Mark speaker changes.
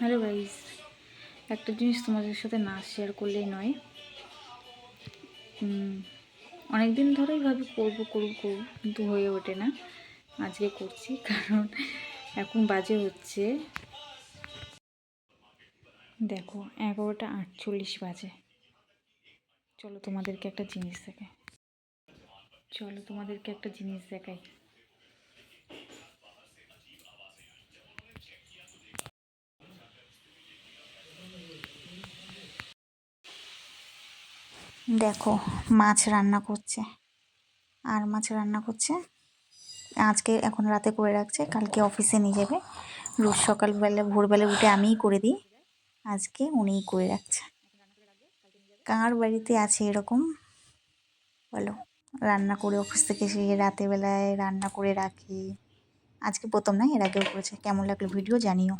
Speaker 1: Hello guys একটা জিনিস তোমাদের সাথে না শেয়ার করলেই নয়। অনেক দিন ধরেই ভাবি করব করব করব, কিন্তু হয়ে ওঠে না। আজকে করছি, কারণ এখন বাজে হচ্ছে দেখো, এগারোটা আটচল্লিশ বাজে। চলো তোমাদেরকে একটা জিনিস দেখাই। চলো তোমাদেরকে একটা জিনিস দেখাই। দেখো, মাছ রান্না করছে। আর মাছ রান্না করছে। আজকে এখন রাতে করে রাখছে, কালকে অফিসে নিয়ে যাবে। রোজ সকালবেলা, ভোরবেলা উঠে আমিই করে দিই। আজকে উনিই করে রাখছে। কার বাড়িতে আছে এরকম? বলো। রান্না করে অফিস থেকে এসে রাতে বেলায় রান্না করে রাখি। আজকে প্রথম না, এর আগেও করেছে। কেমন লাগল ভিডিও জানিও।